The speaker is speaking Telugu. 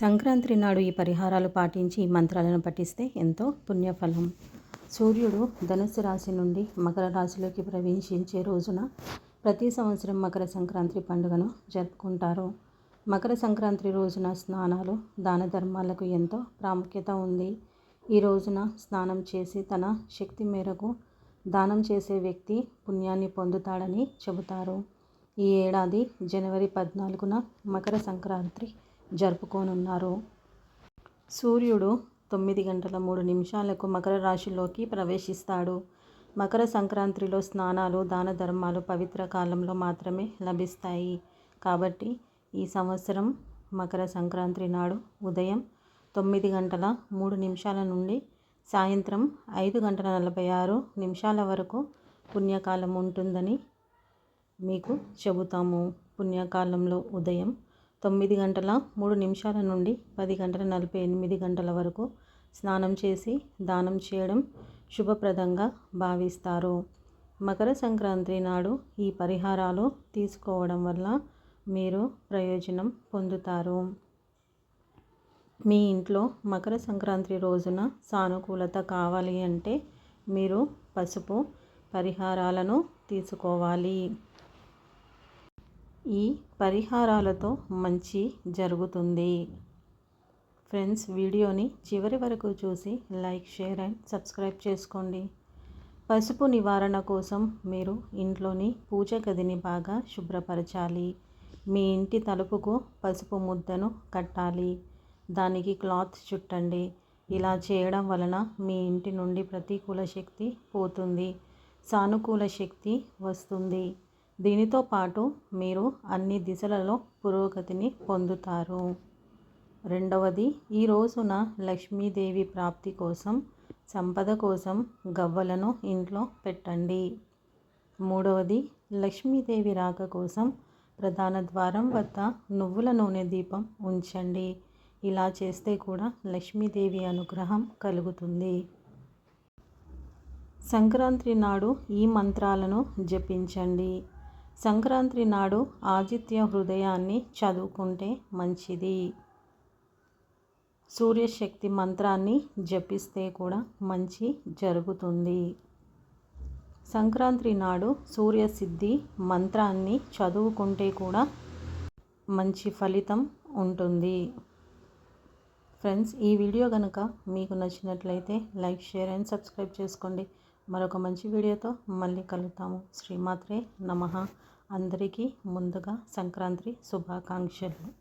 సంక్రాంతి నాడు ఈ పరిహారాలు పాటించి మంత్రాలను పఠిస్తే ఎంతో పుణ్యఫలం. సూర్యుడు ధనుస్సు రాశి నుండి మకర రాశిలోకి ప్రవేశించే రోజున ప్రతి సంవత్సరం మకర సంక్రాంతి పండుగను జరుపుకుంటారు. మకర సంక్రాంతి రోజున స్నానాలు దాన ధర్మాలకు ఎంతో ప్రాముఖ్యత ఉంది. ఈ రోజున స్నానం చేసి తన శక్తి మేరకు దానం చేసే వ్యక్తి పుణ్యాన్ని పొందుతాడని చెబుతారు. ఈ ఏడాది జనవరి పద్నాలుగున మకర సంక్రాంతి జరుపుకోనున్నారు. సూర్యుడు తొమ్మిది గంటల మూడు నిమిషాలకు మకర రాశిలోకి ప్రవేశిస్తాడు. మకర సంక్రాంతిలో స్నానాలు దాన ధర్మాలు పవిత్ర కాలంలో మాత్రమే లభిస్తాయి. కాబట్టి ఈ సంవత్సరం మకర సంక్రాంతి నాడు ఉదయం తొమ్మిది గంటల మూడు నిమిషాల నుండి సాయంత్రం ఐదు గంటల నలభై ఆరు నిమిషాల వరకు పుణ్యకాలం ఉంటుందని మీకు చెబుతాము. పుణ్యకాలంలో ఉదయం తొమ్మిది గంటల మూడు నిమిషాల నుండి పది గంటల నలభై ఎనిమిది గంటల వరకు స్నానం చేసి దానం చేయడం శుభప్రదంగా భావిస్తారు. మకర సంక్రాంతి నాడు ఈ పరిహారాలు తీసుకోవడం వల్ల మీరు ప్రయోజనం పొందుతారు. మీ ఇంట్లో మకర సంక్రాంతి రోజున సానుకూలత కావాలి అంటే మీరు పసుపు పరిహారాలను తీసుకోవాలి. ఈ పరిహారాలతో మంచి జరుగుతుంది. ఫ్రెండ్స్ వీడియోని చివరి వరకు చూసి లైక్ షేర్ అండ్ సబ్స్క్రైబ్ చేసుకోండి. పసుపు నివారణ కోసం మీరు ఇంట్లోని పూజ గదిని బాగా శుభ్రపరచాలి. మీ ఇంటి తలుపుకు పసుపు ముద్దను కట్టాలి. దానికి క్లాత్ చుట్టండి. ఇలా చేయడం వలన మీ ఇంటి నుండి ప్రతికూల శక్తి పోతుంది. సానుకూల శక్తి వస్తుంది. దీనితో పాటు మీరు అన్ని దిశలలో పురోగతిని పొందుతారు. రెండవది ఈ రోజున లక్ష్మీదేవి ప్రాప్తి కోసం సంపద కోసం గవ్వలను ఇంట్లో పెట్టండి. మూడవది లక్ష్మీదేవి రాక కోసం ప్రధాన ద్వారం వద్ద నువ్వుల నూనె దీపం ఉంచండి. ఇలా చేస్తే కూడా లక్ష్మీదేవి అనుగ్రహం కలుగుతుంది. సంక్రాంతి నాడు ఈ మంత్రాలను జపించండి. సంక్రాంతి నాడు ఆదిత్య హృదయాన్ని చదువుకుంటే మంచిది. సూర్యశక్తి మంత్రాన్ని జపిస్తే కూడా మంచి జరుగుతుంది. సంక్రాంతి నాడు సూర్యసిద్ధి మంత్రాన్ని చదువుకుంటే కూడా మంచి ఫలితం ఉంటుంది. ఫ్రెండ్స్ ఈ వీడియో కనుక మీకు నచ్చినట్లయితే లైక్ షేర్ అండ్ సబ్స్క్రైబ్ చేసుకోండి. మరొక మంచి వీడియోతో మళ్ళీ కలుద్దాము. శ్రీమాత్రే నమ. అందరికీ ముందుగా సంక్రాంతి శుభాకాంక్షలు.